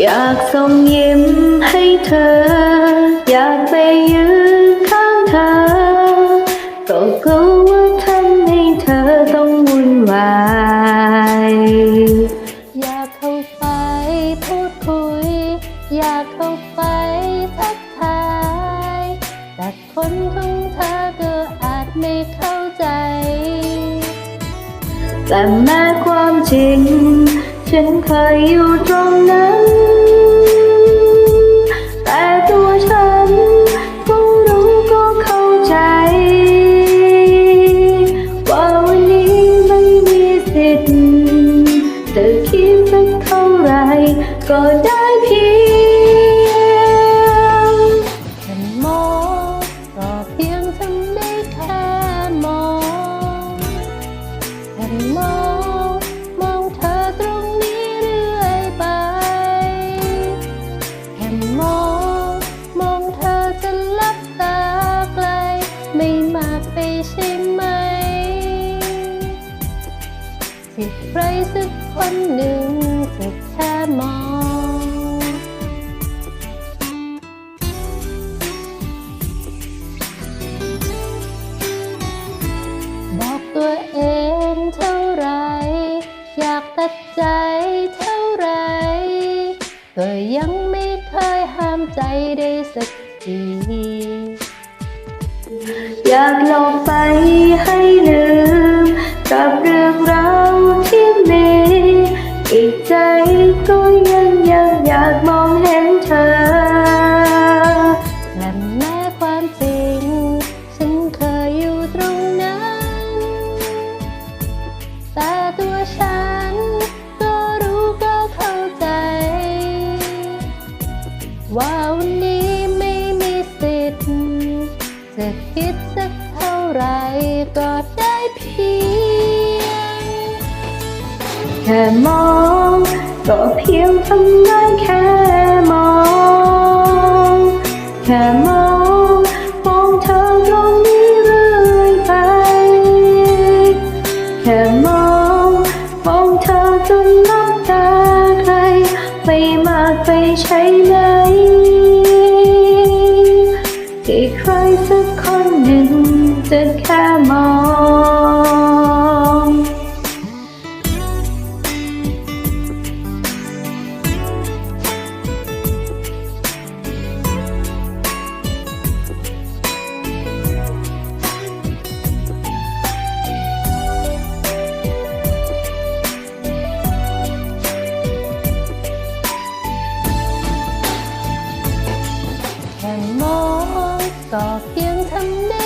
อยากส่งยิ้มให้เธอ อยากไปยืนข้างเธอ ก็กลัวว่าทำให้เธอต้องวุ่นวายอยากเข้าไปพูดคุย อยากเข้าไปทักทาย แต่คนของเธอก็อาจไม่เข้าใจ แต่แม้ความจริง ฉันเคยอยู่ตรงนั้น แค่มอง มองเธอตรงนี้เรื่อยไป แค่มอง มองเธอจะลับตาไกล ไม่มากไปใช่ไหมที่ใครสักคนหนึ่ง ก็ยังไม่เคยห้ามใจได้สักทีอยากหลบไปให้ลืม กับเรื่องราวที่มีอีกใจก็ยังยังอยากมองเห็นเธอ และแม้ความจริง ฉันเคยอยู่ตรงนั้น แต่ตัวฉัน ก็ได้เพียง แค่มองก็เพียงทำได้แค่มอง แค่มองมองเธอตรงนี้เรื่อยไป แค่มองมองเธอจนน้ำตาใครไม่มากไปใช่ไหมที่ใครสักคนหนึ่งจะแค่ อกเพียงทำได้